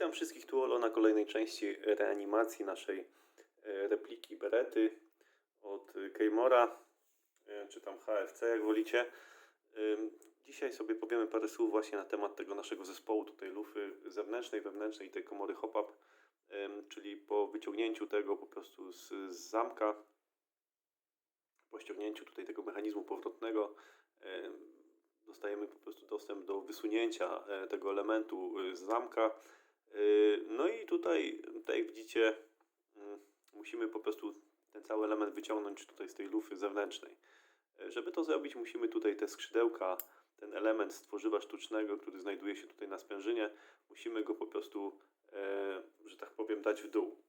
Witam wszystkich tu Olo na kolejnej części reanimacji naszej e, repliki Berety od e, Keymora, e, czy tam HFC jak wolicie. Ym, Dzisiaj sobie powiemy parę słów właśnie na temat tego naszego zespołu tutaj lufy zewnętrznej, wewnętrznej i tej komory hop-up, czyli po wyciągnięciu tego po prostu z, z zamka, po ściągnięciu tutaj tego mechanizmu powrotnego, dostajemy po prostu dostęp do wysunięcia e, tego elementu e, z zamka. E, No i tutaj, tak jak widzicie, mm, musimy po prostu ten cały element wyciągnąć tutaj z tej lufy zewnętrznej. E, Żeby to zrobić, musimy tutaj te skrzydełka, ten element z tworzywa sztucznego, który znajduje się tutaj na sprężynie, musimy go po prostu, e, że tak powiem, dać w dół.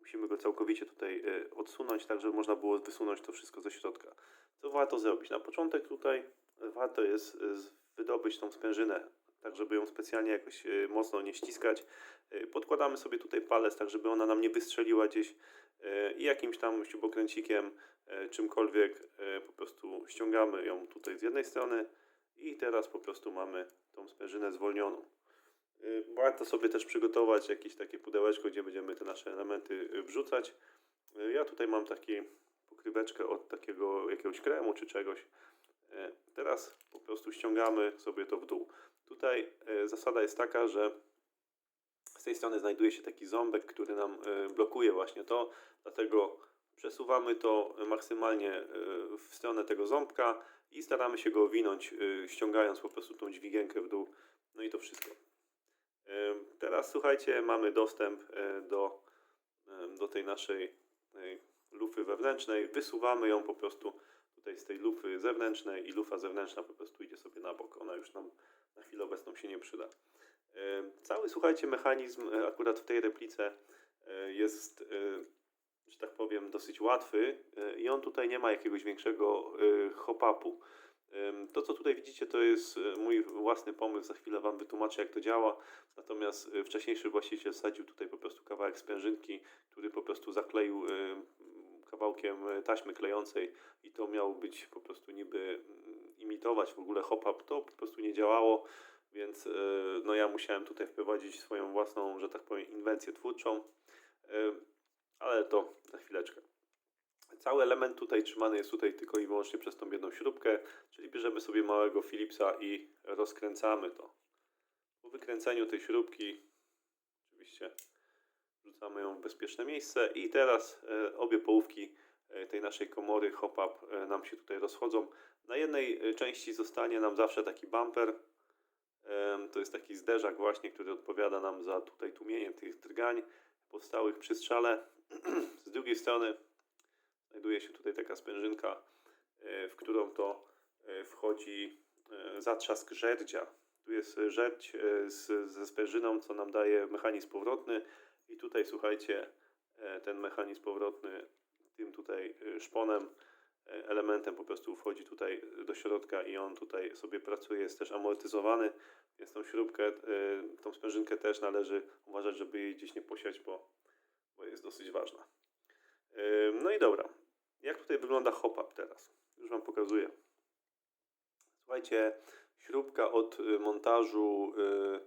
Musimy go całkowicie tutaj e, odsunąć, tak żeby można było wysunąć to wszystko ze środka. Co warto zrobić? Na początek tutaj warto jest e, wydobyć tą sprężynę, tak żeby ją specjalnie jakoś e, mocno nie ściskać. E, Podkładamy sobie tutaj palec, tak żeby ona nam nie wystrzeliła gdzieś e, i jakimś tam śrubokręcikiem, czymkolwiek po prostu ściągamy ją tutaj z jednej strony i teraz po prostu mamy tą sprężynę zwolnioną. Y, Warto sobie też przygotować jakieś takie pudełeczko, gdzie będziemy te nasze elementy y, wrzucać. Y, Ja tutaj mam taki pokryweczkę od takiego jakiegoś kremu czy czegoś. Y, Teraz po prostu ściągamy sobie to w dół. Tutaj y, zasada jest taka, że z tej strony znajduje się taki ząbek, który nam y, blokuje właśnie to, dlatego przesuwamy to maksymalnie y, w stronę tego ząbka i staramy się go owinąć, ściągając po prostu tą dźwigienkę w dół. No i to wszystko. Teraz słuchajcie, mamy dostęp e, do, do tej naszej e, lufy wewnętrznej. Wysuwamy ją po prostu tutaj z tej lufy zewnętrznej i lufa zewnętrzna po prostu idzie sobie na bok. Ona już nam na chwilę obecną się nie przyda. Cały, słuchajcie, mechanizm e, akurat w tej replice e, jest, e, że tak powiem, dosyć łatwy i on tutaj nie ma jakiegoś większego hop-upu. To, co tutaj widzicie, to jest mój własny pomysł. Za chwilę Wam wytłumaczę, jak to działa. Natomiast wcześniejszy właściciel wsadził tutaj po prostu kawałek sprężynki, który po prostu zakleił kawałkiem taśmy klejącej i to miało być po prostu niby imitować w ogóle hop-up. To po prostu nie działało, więc e, no ja musiałem tutaj wprowadzić swoją własną, że tak powiem, inwencję twórczą. E, Ale to za chwileczkę. Cały element tutaj trzymany jest tutaj tylko i wyłącznie przez tą jedną śrubkę, czyli bierzemy sobie małego Philipsa i rozkręcamy to. Po wykręceniu tej śrubki oczywiście wrzucamy ją w bezpieczne miejsce i teraz e, obie połówki tej naszej komory hop-up nam się tutaj rozchodzą. Na jednej e, części zostanie nam zawsze taki bumper. To jest taki zderzak właśnie, który odpowiada nam za tutaj tłumienie tych drgań powstałych przy strzale. Z drugiej strony znajduje się tutaj taka sprężynka, e, w którą to e, wchodzi zatrzask żerdzia. Tu jest żerdź z, ze sprężyną, co nam daje mechanizm powrotny i tutaj słuchajcie, ten mechanizm powrotny tym tutaj szponem, elementem po prostu wchodzi tutaj do środka i on tutaj sobie pracuje, jest też amortyzowany, więc tą śrubkę, e, tą sprężynkę też należy uważać, żeby jej gdzieś nie posiać, bo, bo jest dosyć ważna. Ym, No i dobra. Jak tutaj wygląda hop-up teraz? Już Wam pokazuję. Słuchajcie, śrubka od y, montażu mm,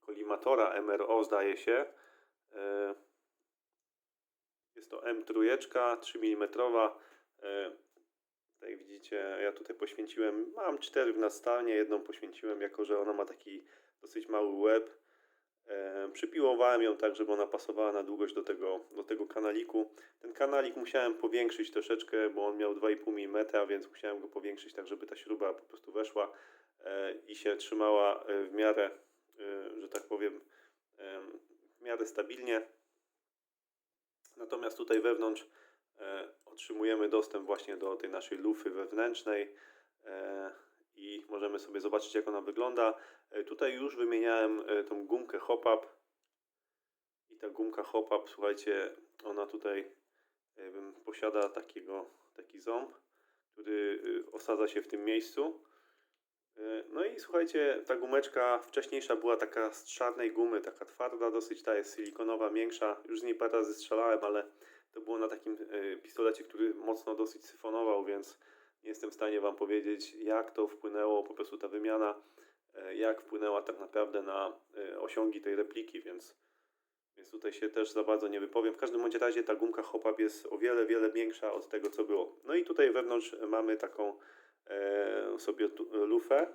kolimatora MRO zdaje się. To M3, 3 mm. Tak widzicie, ja tutaj poświęciłem, mam cztery w nastanie, jedną poświęciłem, jako że ona ma taki dosyć mały łeb. E, przypiłowałem ją tak, żeby ona pasowała na długość do tego, do tego kanaliku. Ten kanalik musiałem powiększyć troszeczkę, bo on miał 2,5 mm, więc musiałem go powiększyć tak, żeby ta śruba po prostu weszła e, i się trzymała e, w miarę, że tak powiem, w miarę stabilnie. Natomiast tutaj wewnątrz e, otrzymujemy dostęp właśnie do tej naszej lufy wewnętrznej e, i możemy sobie zobaczyć jak ona wygląda. E, Tutaj już wymieniałem tą gumkę hop-up i ta gumka hop-up, słuchajcie, ona tutaj posiada takiego, taki ząb, który osadza się w tym miejscu. E, No i słuchajcie, ta gumeczka wcześniejsza była taka z czarnej gumy, taka twarda dosyć, ta jest silikonowa, większa. Już z niej parę razy strzelałem, ale to było na takim e, pistolecie, który mocno dosyć syfonował, więc nie jestem w stanie Wam powiedzieć, jak to wpłynęło, po prostu ta wymiana. E, jak wpłynęła tak naprawdę na osiągi tej repliki, więc, więc tutaj się też za bardzo nie wypowiem. W każdym bądź razie ta gumka hop-up jest o wiele, wiele większa od tego, co było. No i tutaj wewnątrz mamy taką sobie tu, lufę.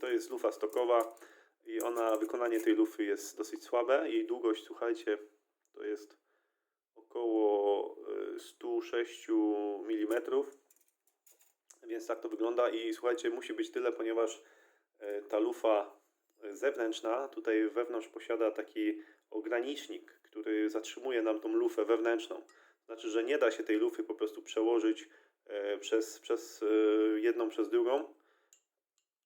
To jest lufa stokowa i ona, wykonanie tej lufy jest dosyć słabe. Jej długość, słuchajcie, to jest około e, 106 mm. Więc tak to wygląda i słuchajcie, musi być tyle, ponieważ e, ta lufa zewnętrzna tutaj wewnątrz posiada taki ogranicznik, który zatrzymuje nam tą lufę wewnętrzną. Znaczy, że nie da się tej lufy po prostu przełożyć e, przez, przez e, jedną przez drugą.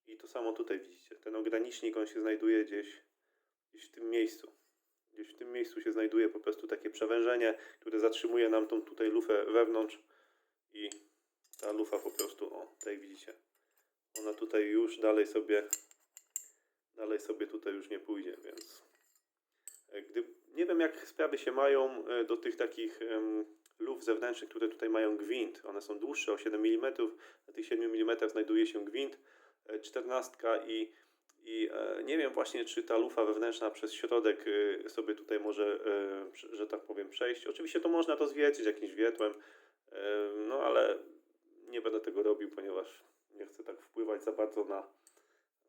I to samo tutaj widzicie. Ten ogranicznik, on się znajduje gdzieś, gdzieś w tym miejscu. Gdzieś w tym miejscu się znajduje po prostu takie przewężenie, które zatrzymuje nam tą tutaj lufę wewnątrz i ta lufa po prostu, o, tutaj widzicie. Ona tutaj już dalej sobie, dalej sobie tutaj już nie pójdzie, więc e, gdy, nie wiem jak sprawy się mają e, do tych takich luf zewnętrznych, które tutaj mają gwint. One są dłuższe o 7 mm. Na tych 7 mm znajduje się gwint, e, 14 i, i e, nie wiem właśnie, czy ta lufa wewnętrzna przez środek e, sobie tutaj może, e, że tak powiem, przejść. Oczywiście to można to zwiercić jakimś wiertłem, e, no ale nie będę tego robił, ponieważ nie chcę tak wpływać za bardzo na,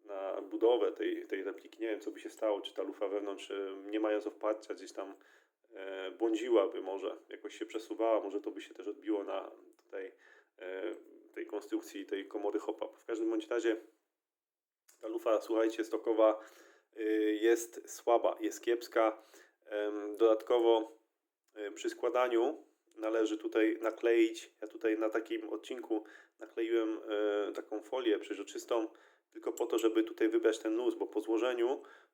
na budowę tej, tej repliki. Nie wiem, co by się stało, czy ta lufa wewnątrz, e, nie mając oparcia, gdzieś tam e, błądziłaby może, jakoś się przesuwała, może to by się też odbiło na tutaj e, tej konstrukcji tej komory hop-up. W każdym bądź razie ta lufa, słuchajcie, stokowa y, jest słaba, jest kiepska. Dodatkowo y, przy składaniu należy tutaj nakleić, ja tutaj na takim odcinku nakleiłem e, taką folię przeźroczystą, tylko po to, żeby tutaj wybrać ten luz, bo po złożeniu e,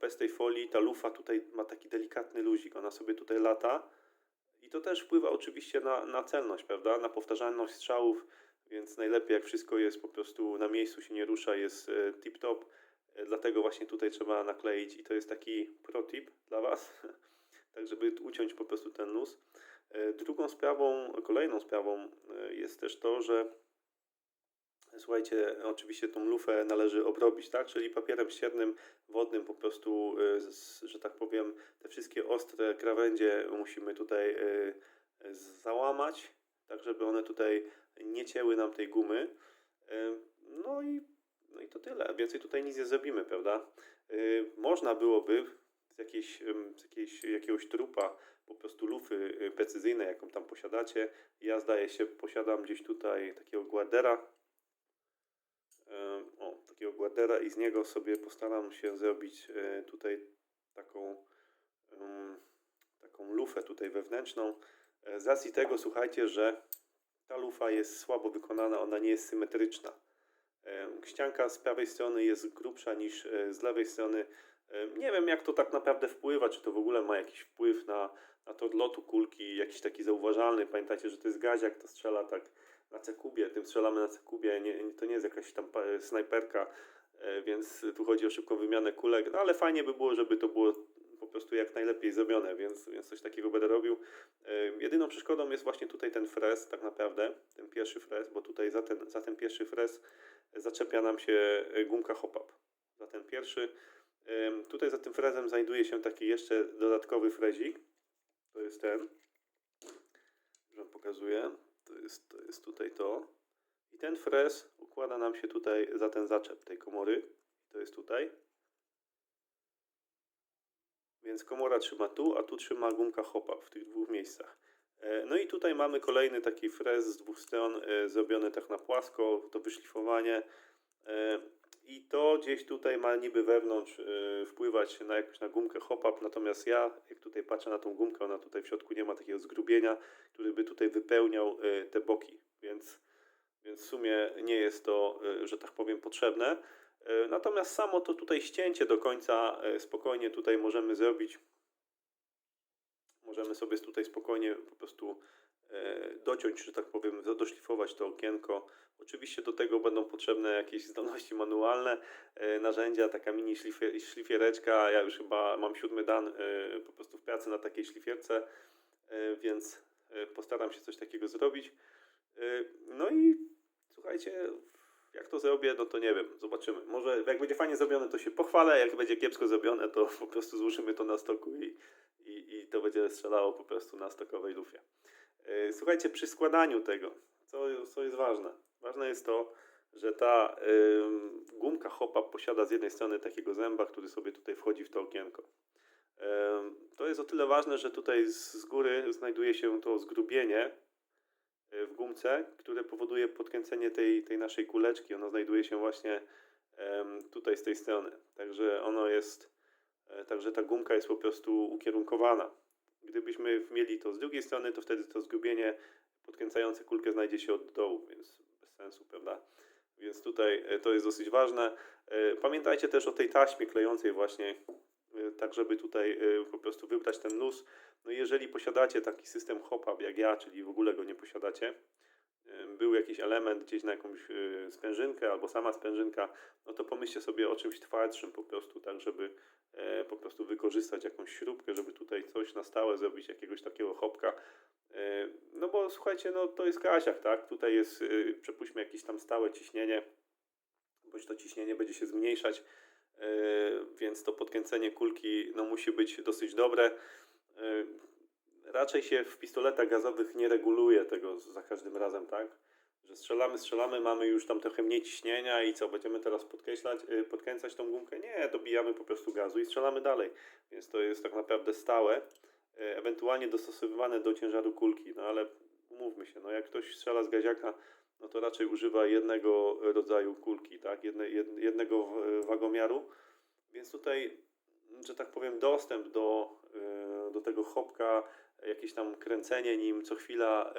bez tej folii ta lufa tutaj ma taki delikatny luzik, ona sobie tutaj lata i to też wpływa oczywiście na, na celność, prawda, na powtarzalność strzałów, więc najlepiej jak wszystko jest po prostu na miejscu, się nie rusza, jest e, tip-top, E, dlatego właśnie tutaj trzeba nakleić i to jest taki pro tip dla Was, tak żeby uciąć po prostu ten luz. E, Drugą sprawą, kolejną sprawą jest też to, że słuchajcie, oczywiście tą lufę należy obrobić, tak? Czyli papierem ściernym, wodnym po prostu, z, że tak powiem, te wszystkie ostre krawędzie musimy tutaj e, załamać, tak żeby one tutaj nie cięły nam tej gumy. E, No i, no i to tyle. Więcej tutaj nic nie zrobimy, prawda? Można byłoby z, jakiejś, z jakiejś, jakiegoś trupa po prostu lufy y, precyzyjnej, jaką tam posiadacie. Ja zdaje się posiadam gdzieś tutaj takiego guardera. O, takiego guardera i z niego sobie postaram się zrobić e, tutaj taką taką lufę tutaj wewnętrzną. E, Z racji tego, słuchajcie, że ta lufa jest słabo wykonana, ona nie jest symetryczna. E, Ścianka z prawej strony jest grubsza niż e, z lewej strony. E, Nie wiem, jak to tak naprawdę wpływa, czy to w ogóle ma jakiś wpływ na, na to lotu kulki, jakiś taki zauważalny. Pamiętajcie, że to jest gaziak, to strzela tak na cekubie, tym strzelamy na cekubie, nie, to nie jest jakaś tam snajperka, e, więc tu chodzi o szybką wymianę kulek, no ale fajnie by było, żeby to było po prostu jak najlepiej zrobione, więc, więc coś takiego będę robił. Jedyną przeszkodą jest właśnie tutaj ten frez, tak naprawdę, ten pierwszy frez, bo tutaj za ten, za ten pierwszy frez zaczepia nam się e, gumka hop-up. Za ten pierwszy. Tutaj za tym frezem znajduje się taki jeszcze dodatkowy frezik. To jest ten. Wam pokazuję. To jest, to jest tutaj to. I ten frez układa nam się tutaj za ten zaczep tej komory. To jest tutaj. Więc komora trzyma tu, a tu trzyma gumka hop-up w tych dwóch miejscach. E, No i tutaj mamy kolejny taki frez z dwóch stron, e, zrobiony tak na płasko, to wyszlifowanie. I to gdzieś tutaj ma niby wewnątrz e, wpływać na jakąś na gumkę hop-up, natomiast ja, jak tutaj patrzę na tą gumkę, ona tutaj w środku nie ma takiego zgrubienia, który by tutaj wypełniał e, te boki, więc, więc w sumie nie jest to, e, że tak powiem, potrzebne. E, Natomiast samo to tutaj ścięcie do końca e, spokojnie tutaj możemy zrobić. Możemy sobie tutaj spokojnie po prostu dociąć, że tak powiem, do- doszlifować to okienko. Oczywiście do tego będą potrzebne jakieś zdolności manualne, e, narzędzia, taka mini szlifie, szlifiereczka. Ja już chyba mam siódmy dan e, po prostu w pracy na takiej szlifierce, e, więc e, postaram się coś takiego zrobić. E, No i słuchajcie, jak to zrobię, no to nie wiem, zobaczymy. Może jak będzie fajnie zrobione, to się pochwalę, jak będzie kiepsko zrobione, to po prostu złożymy to na stoku i, i, i to będzie strzelało po prostu na stokowej lufie. Yy, Słuchajcie, przy składaniu tego, co, co jest ważne? Ważne jest to, że ta ym, gumka hopa posiada z jednej strony takiego zęba, który sobie tutaj wchodzi w to okienko. Ym, To jest o tyle ważne, że tutaj z, z góry znajduje się to zgrubienie y, w gumce, które powoduje podkręcenie tej, tej naszej kuleczki. Ono znajduje się właśnie em, tutaj z tej strony. Także ono jest, e, także ta gumka jest po prostu ukierunkowana. Gdybyśmy mieli to z drugiej strony, to wtedy to zgubienie podkręcające kulkę znajdzie się od dołu, więc bez sensu, prawda? Więc tutaj e, to jest dosyć ważne. E, Pamiętajcie też o tej taśmie klejącej właśnie, e, tak żeby tutaj po prostu wybrać ten luz. No jeżeli posiadacie taki system hop-up jak ja, czyli w ogóle go nie posiadacie, był jakiś element gdzieś na jakąś e, sprężynkę albo sama sprężynka, no to pomyślcie sobie o czymś twardszym po prostu, tak żeby e, po prostu wykorzystać jakąś śrubkę, żeby tutaj coś na stałe zrobić, jakiegoś takiego hopka. E, No bo słuchajcie, no to jest Kasiak, tak? Tutaj jest, e, przepuśćmy jakieś tam stałe ciśnienie, bądź to ciśnienie będzie się zmniejszać, e, więc to podkręcenie kulki no, musi być dosyć dobre. Raczej się w pistoletach gazowych nie reguluje tego tak? Że strzelamy, strzelamy, mamy już tam trochę mniej ciśnienia i co, będziemy teraz podkreślać, y, podkręcać tą gumkę? Nie, dobijamy po prostu gazu i strzelamy dalej. Więc to jest tak naprawdę stałe, y, ewentualnie dostosowywane do ciężaru kulki, no ale umówmy się, no jak ktoś strzela z gaziaka, no to raczej używa jednego rodzaju kulki, tak? Jedne, jed, jednego wagomiaru. Więc tutaj, że tak powiem, dostęp do, y, do tego chopka, jakieś tam kręcenie nim co chwila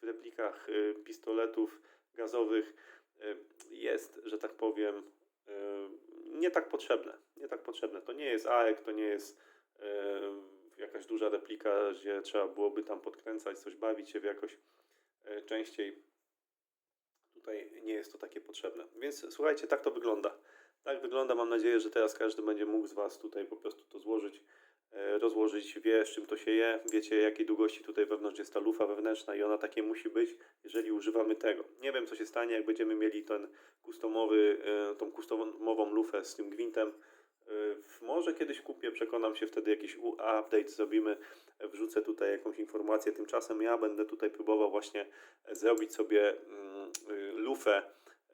w replikach y, pistoletów gazowych y, jest, że tak powiem, y, nie tak potrzebne. Nie tak potrzebne. To nie jest AEK, to nie jest jakaś duża replika, gdzie trzeba byłoby tam podkręcać, coś bawić się w jakoś częściej. Tutaj nie jest to takie potrzebne. Więc słuchajcie, tak to wygląda. Tak wygląda. Mam nadzieję, że teraz każdy będzie mógł z Was tutaj po prostu to złożyć, rozłożyć, wie z czym to się je, wiecie jakiej długości tutaj wewnątrz jest ta lufa wewnętrzna i ona takie musi być, jeżeli używamy tego. Nie wiem co się stanie, jak będziemy mieli ten customowy, e, tą customową lufę z tym gwintem. E, Może kiedyś kupię, przekonam się wtedy jakiś update zrobimy, e, wrzucę tutaj jakąś informację. Tymczasem ja będę tutaj próbował właśnie e, zrobić sobie mm, y, lufę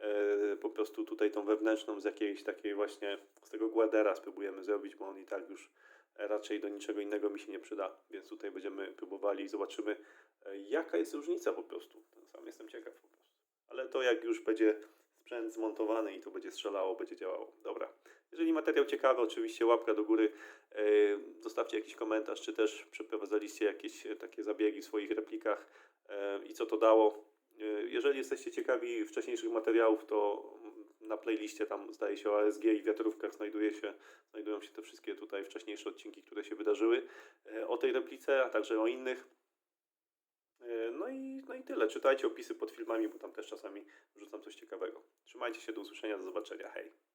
e, po prostu tutaj tą wewnętrzną z jakiejś takiej właśnie, z tego Guardera spróbujemy zrobić, bo on i tak już raczej do niczego innego mi się nie przyda, więc tutaj będziemy próbowali i zobaczymy e, jaka jest różnica po prostu. Sam jestem ciekaw po prostu. Ale to jak już będzie sprzęt zmontowany i to będzie strzelało, będzie działało. Dobra. Jeżeli materiał ciekawy, oczywiście łapka do góry, e, zostawcie jakiś komentarz, czy też przeprowadzaliście jakieś e, takie zabiegi w swoich replikach i co to dało. Jeżeli jesteście ciekawi wcześniejszych materiałów, to na playliście tam zdaje się o ASG i wiatrówkach znajduje się, znajdują się te wszystkie tutaj wcześniejsze odcinki, które się wydarzyły e, o tej replice, a także o innych. E, No i, no i tyle. Czytajcie opisy pod filmami, bo tam też czasami wrzucam coś ciekawego. Trzymajcie się, do usłyszenia, do zobaczenia. Hej!